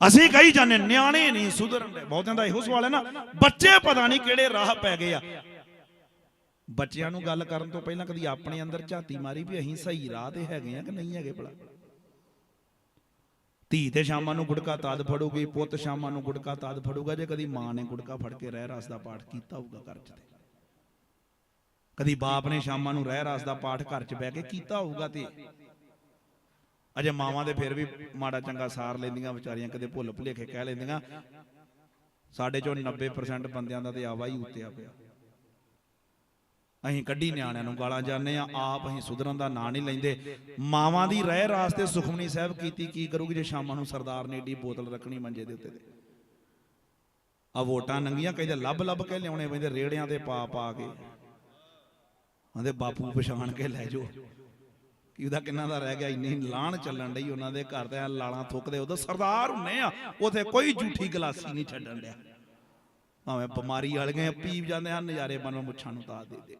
ਅਸੀਂ ਕਹੀ ਜਾਂਦੇ, ਨਿਆਣੇ ਨਹੀਂ ਸੁਧਰਨ ਦੇ। ਬਹੁਤਿਆਂ ਦਾ ਇਹੋ ਸਵਾਲ ਹੈ ਨਾ। ਬੱਚੇ ਪਤਾ ਨਹੀਂ ਕਿਹੜੇ ਰਾਹ ਪੈ ਗਏ ਆ। ਬੱਚਿਆਂ ਨੂੰ ਗੱਲ ਕਰਨ ਤੋਂ ਪਹਿਲਾਂ ਕਦੀ ਆਪਣੇ ਅੰਦਰ ਝਾਤੀ ਮਾਰੀ ਵੀ ਅਸੀਂ ਸਹੀ ਰਾਹ ਤੇ ਹੈਗੇ ਆ ਕਿ ਨਹੀਂ ਹੈਗੇ ਭਲਾ? ਧੀ ਤੇ ਸ਼ਾਮਾਂ ਨੂੰ ਗੁਟਕਾ ਤਾਦ ਫੜੂਗੀ, ਪੁੱਤ ਸ਼ਾਮਾਂ ਨੂੰ ਗੁਟਕਾ ਤਾਦ ਫੜੂਗਾ, ਜੇ ਕਦੀ ਮਾਂ ਨੇ ਗੁਟਕਾ ਫੜ ਕੇ ਰਹਿ ਰਸ ਦਾ ਪਾਠ ਕੀਤਾ ਹੋਊਗਾ ਘਰ 'ਚ ਤੇ। ਕਦੀ ਬਾਪ ਨੇ ਸ਼ਾਮਾਂ ਨੂੰ ਰਹਿ ਰਸ ਦਾ ਪਾਠ ਘਰ 'ਚ ਬਹਿ ਕੇ ਕੀਤਾ ਹੋਊਗਾ ਤੇ ਅਜੇ ਮਾਵਾਂ ਦੇ ਫਿਰ ਵੀ ਮਾੜਾ ਚੰਗਾ ਸਾਰ ਲੈਂਦੀਆਂ, ਵਿਚਾਰੀਆਂ ਕਦੇ ਭੁੱਲ ਭੁਲੇਖੇ ਕਹਿ ਲੈਂਦੀਆਂ। ਸਾਡੇ ਚੋਂ 90% ਬੰਦਿਆਂ ਦਾ ਤੇ ਆਵਾ ਹੀ ਉੱਤਿਆ ਪਿਆ। ਅਸੀਂ ਕੱਢੀ ਨਿਆਣਿਆਂ ਨੂੰ ਗਾਲਾਂ ਜਾਂਦੇ ਆ ਆਪ ਅਸੀਂ ਸੁਧਰਨ ਦਾ ਨਾਂ ਨਹੀਂ ਲੈਂਦੇ। ਮਾਵਾਂ ਦੀ ਰਹਿ ਰਾਸਤੇ ਸੁਖਮਨੀ ਸਾਹਿਬ ਕੀਤੀ ਕੀ ਕਰੂਗੀ ਜੇ ਸ਼ਾਮਾਂ ਨੂੰ ਸਰਦਾਰ ਨੇ ਏਡੀ ਬੋਤਲ ਰੱਖਣੀ ਮੰਜੇ ਦੇ ਉੱਤੇ ਤੇ? ਆ ਵੋਟਾਂ ਨੰਗੀਆਂ ਕਹਿੰਦੇ ਲੱਭ ਲੱਭ ਕੇ ਲਿਆਉਣੇ ਪੈਂਦੇ ਰੇੜਿਆਂ ਤੇ ਪਾ ਪਾ ਕੇ। ਉਹਦੇ ਬਾਪੂ ਪਛਾਣ ਕੇ ਲੈ ਜਾਓ। ਕਿ ਉਹਦਾ ਕਿੰਨਾ ਦਾ ਰਹਿ ਗਿਆ? ਇੰਨੀ ਲਾਣ ਚੱਲਣ ਡਈ ਉਹਨਾਂ ਦੇ ਘਰ ਤੇ ਲਾਲਾਂ ਥੁੱਕਦੇ ਉਦੋਂ ਸਰਦਾਰ ਹੁੰਨੇ ਆ, ਉਥੇ ਕੋਈ ਝੂਠੀ ਗਲਾਸੀ ਨਹੀਂ ਛੱਡਣ ਡਿਆ। ਭਾਵੇਂ ਬਿਮਾਰੀ ਵਾਲੀਆਂ ਪੀ ਜਾਂਦੇ ਆ ਨਜ਼ਾਰੇ ਬਨੋਂ ਮੁੱਛਾਂ ਨੂੰ ਤਾਰ ਦੇ ਦੇ।